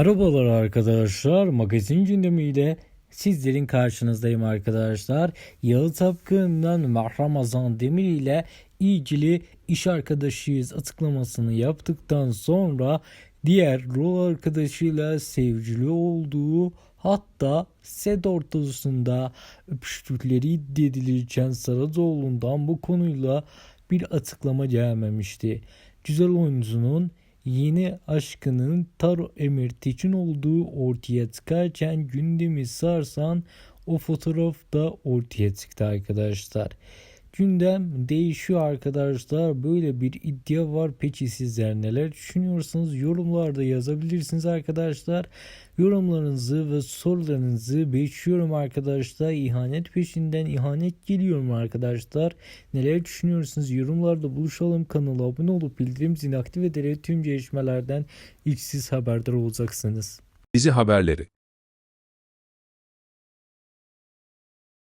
Merhabalar arkadaşlar. Magazin gündemiyle sizlerin karşınızdayım arkadaşlar. Yağı Tapkın'dan Mahramazan Demir ile ilgili iş arkadaşıyız açıklamasını yaptıktan sonra diğer rol arkadaşıyla sevgili olduğu hatta set ortasında öpüştükleri iddia edilirken Saracoğlu'ndan bu konuyla bir açıklama gelmemişti. Güzel oyuncunun yeni aşkının Taro Emirtiç'in olduğu ortaya çıkarken gündemi sarsan o fotoğraf da ortaya çıktı arkadaşlar. Gündem değişiyor arkadaşlar. Böyle bir iddia var. Peki sizler neler düşünüyorsunuz? Yorumlarda yazabilirsiniz arkadaşlar. Yorumlarınızı ve sorularınızı bekliyorum arkadaşlar. İhanet peşinden ihanet geliyorum arkadaşlar. Neler düşünüyorsunuz? Yorumlarda buluşalım. Kanala abone olup bildirim zilini aktif ederek tüm gelişmelerden ilk siz haberdar olacaksınız. Dizi haberleri